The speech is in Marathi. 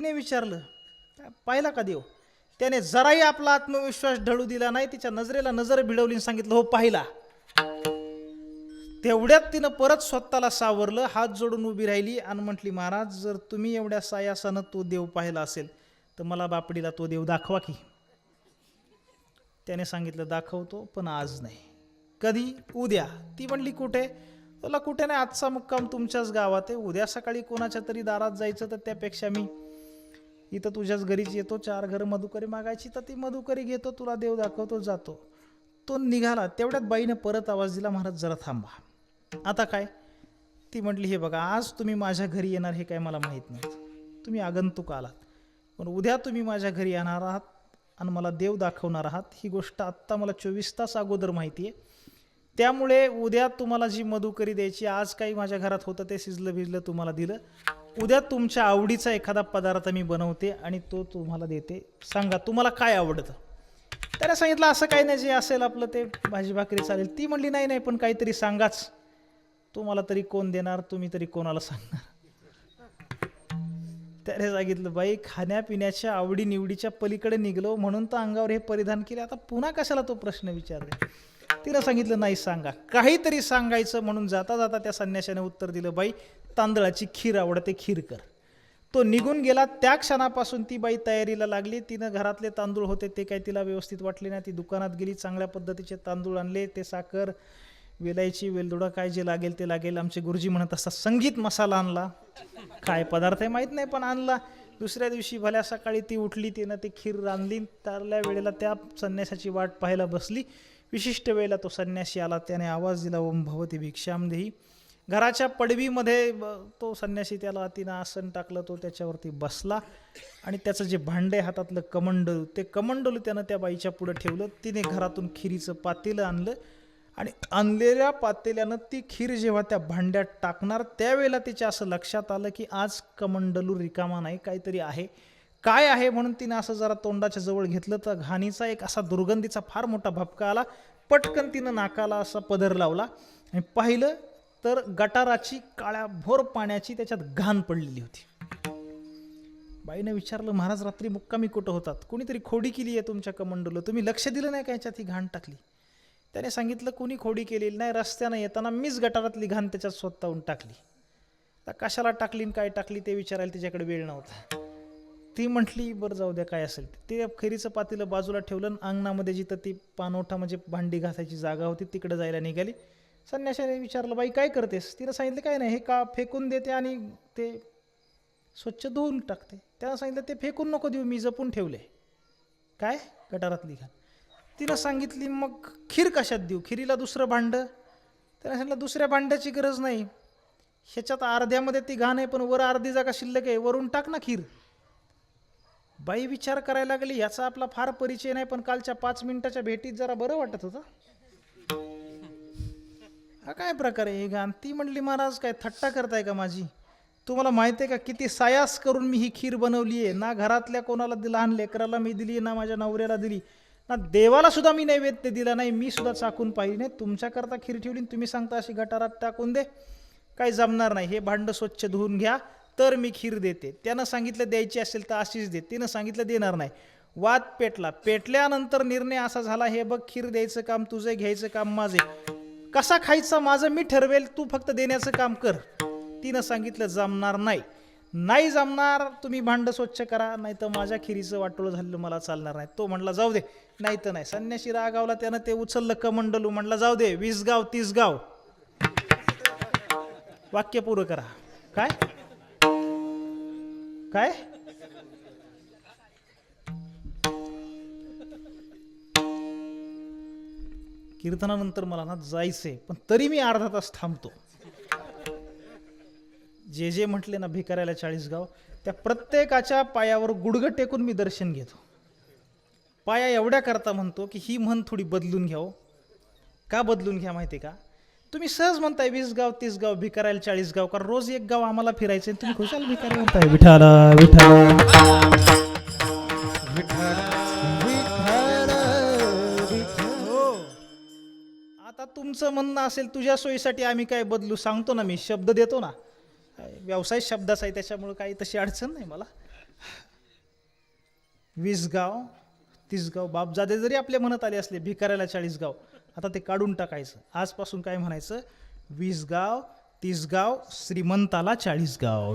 तिने विचारलं पाहिला का देव? त्याने जराही आपला आत्मविश्वास ढळू दिला नाही तिच्या नजरेला नजर भिडवली आणि सांगितलं हो पाहिला. तेवढ्यात तिनं परत स्वतःला सावरलं हात जोडून उभी राहिली आणि म्हटली महाराज जर तुम्ही एवढ्या सायासानं तो देव पाहिला असेल तर मला बापडीला तो देव दाखवा की. त्याने सांगितलं दाखवतो पण आज नाही. कधी? उद्या. ती म्हणली कुठे? तुला कुठे नाही आजचा मुक्काम तुमच्याच गावात आहे. उद्या सकाळी कोणाच्या तरी दारात जायचं तर त्यापेक्षा मी इथं तुझ्याच घरीच येतो चार घर मधुकरी मागायची तर ती मधुकरी घेतो तुला देव दाखवतो जातो. तो निघाला तेवढ्यात बाईनं परत आवाज दिला महाराज जरा थांबा. आता काय? ती म्हटली हे बघा आज तुम्ही माझ्या घरी येणार हे काय मला माहीत नाही. तुम्ही आगंतुक आलात. पण उद्या तुम्ही माझ्या घरी येणार आहात आणि मला देव दाखवणार आहात. ही गोष्ट आत्ता मला चोवीस तास अगोदर माहिती आहे. त्यामुळे उद्या तुम्हाला जी मधुकरी द्यायची आज काही माझ्या घरात होतं ते शिजलं भिजलं तुम्हाला दिलं. उद्या तुमच्या आवडीचा एखादा पदार्थ मी बनवते आणि तो तुम्हाला देते. सांगा तुम्हाला काय आवडतं? त्याने सांगितलं असं काही नाही जे असेल आपलं ते भाजी भाकरी चालेल. ती म्हणली नाही नाही पण काहीतरी सांगाच. तुम्हाला तरी कोण देणार तुम्ही तरी कोणाला सांगणार? त्याने सांगितलं बाई खाण्यापिण्याच्या आवडी निवडीच्या पलीकडे निघलो म्हणून तर अंगावर हे परिधान केले. आता पुन्हा कशाला तो प्रश्न विचारले? तिला सांगितलं नाही सांगा. काहीतरी सांगायचं म्हणून जाता जाता त्या संन्याशाने उत्तर दिलं बाई तांदळाची खीर आवडते खीर कर. तो निघून गेला त्या क्षणापासून ती बाई तयारीला लागली. तिनं घरातले तांदूळ होते ते काही तिला व्यवस्थित वाटले नाही. ती दुकानात गेली चांगल्या पद्धतीचे तांदूळ आणले ते साखर वेलायची वेलदोडा काय जे लागेल ते लागेल. आमचे गुरुजी म्हणत असतात संगीत मसाला आणला. काय पदार्थ आहे माहीत नाही पण आणला. दुसऱ्या दिवशी भल्या सकाळी ती उठली तिनं ती खीर रांधली त्याला वेळेला त्या संन्यासाची वाट पाहायला बसली. विशिष्ट वेळेला तो संन्यासी आला. त्याने आवाज दिला ओम भवती भिक्षाम देही घराच्या पडवीमध्ये तो संन्यासी त्याला तिनं आसन टाकलं तो त्याच्यावरती बसला. आणि त्याचं जे भांडे हातातलं कमंडलू ते कमंडलू त्यानं त्या बाईच्या पुढं ठेवलं. तिने घरातून खिरीचं पातेलं आणलं. आणि आणलेल्या पातेल्यानं ती खीर जेव्हा त्या भांड्यात टाकणार त्यावेळेला तिच्या असं लक्षात आलं की आज कमंडलू रिकामा नाही काहीतरी आहे. काय आहे म्हणून तिनं असं जरा तोंडाच्या जवळ घेतलं तर घाणीचा एक असा दुर्गंधीचा फार मोठा भपका आला. पटकन तिनं नाकाला असा पदर लावला. आणि पाहिलं तर गटाराची काळ्या भोर पाण्याची त्याच्यात घाण पडलेली होती. बाईनं विचारलं महाराज रात्री मुक्कामी कुठं होतात? कोणीतरी खोडी केली आहे तुमच्या कमंडलो? तुम्ही लक्ष दिलं नाही का याच्यात ही घाण टाकली? त्याने सांगितलं कोणी खोडी केलेली नाही रस्त्यानं येताना मीच गटारातली घाण त्याच्यात स्वतःहून टाकली. तर कशाला टाकली आणि काय टाकली ते विचारायला तिच्याकडे वेळ नव्हता. ती म्हटली बरं जाऊ द्या काय असेल ते. खेरीचं खैरीचं पातेलं बाजूला ठेवलं आणि अंगणामध्ये जिथं ती पानोठा म्हणजे भांडी घासायची जागा होती तिकडे जायला निघाली. संन्याशाने विचारलं बाई काय करतेस? तिनं सांगितलं काय नाही हे का फेकून देते आणि ते स्वच्छ धुवून टाकते. त्यानं सांगितलं ते फेकून नको देऊ मी जपून ठेवले. काय? गटारातली घाण तिनं सांगितली मग खीर कशात देऊ? खिरीला दुसरं भांडं? त्यानं सांगितलं दुसऱ्या भांड्याची गरज नाही. ह्याच्यात अर्ध्यामध्ये ती घाण आहे पण वर अर्धी जागा शिल्लक आहे वरून टाक ना खीर. बाई विचार करायला लागली याचा आपला फार परिचय नाही पण कालच्या पाच मिनिटाच्या भेटीत जरा बरं वाटत होतं. हा काय प्रकार आहे? हे घाण ती म्हणली महाराज काय थट्टा करताय का माझी? तुम्हाला माहिती आहे का किती सायास करून मी ही खीर बनवली आहे? ना घरातल्या कोणाला लहान लेकराला मी दिली ना माझ्या नवऱ्याला दिली. ना देवाला सुद्धा मी नैवेद्य दिला नाही. मी सुद्धा चाकून पाहिली नाही. तुमच्याकरता खीर ठेवली तुम्ही सांगता अशी गटारात टाकून दे. काही जमणार नाही. हे भांडं स्वच्छ धुवून घ्या. तर मी खीर देते. त्यानं सांगितलं द्यायची असेल तर अशीच दे. तिनं सांगितलं देणार नाही. वाद पेटला. पेटल्यानंतर निर्णय असा झाला हे बघ खीर द्यायचं काम तुझं घ्यायचं काम माझे कसा खायचा माझं मी ठरवेल तू फक्त देण्याचं काम कर. तिनं सांगितलं जमणार नाही. नाही जमणार तुम्ही भांडं स्वच्छ करा नाही तर माझ्या खिरीचं वाटोळं झालेलं मला चालणार नाही. तो म्हटला जाऊ दे. नाही तर नाही. संन्याशी रागावला त्यानं ते उचललं कमंडलू म्हटलं जाऊ दे वीस गाव तीस गाव. वाक्य पूर्ण करा. काय? काय? कीर्तनानंतर मला ना जायचंय पण तरी मी अर्धा तास थांबतो. जे जे म्हटले ना भिकाऱ्याला चाळीस गाव त्या प्रत्येकाच्या पायावर गुडघं टेकून मी दर्शन घेतो. पाया एवढ्या करता म्हणतो की ही म्हण थोडी बदलून घ्याव हो. का बदलून घ्या माहिती आहे का? तुम्ही सहज म्हणताय वीस गाव तीस गाव भिकारायला चाळीस गाव कारण रोज एक गाव आम्हाला फिरायचं तुम्ही खुशाल भिकारी म्हणताय? विठाला विठाला तुमचं म्हणणं असेल तुझ्या सोयीसाठी आम्ही काय बदलू सांगतो ना मी शब्द देतो ना. व्यवसाय शब्दाचा आहे त्याच्यामुळे काही तशी अडचण नाही मला. वीस गाव तीस गाव बापजादे जरी आपले म्हणत आले असले भिकाऱ्याला चाळीस गाव आता ते काढून टाकायचं. आजपासून काय म्हणायचं? वीस गाव तीस गाव श्रीमंताला चाळीस गाव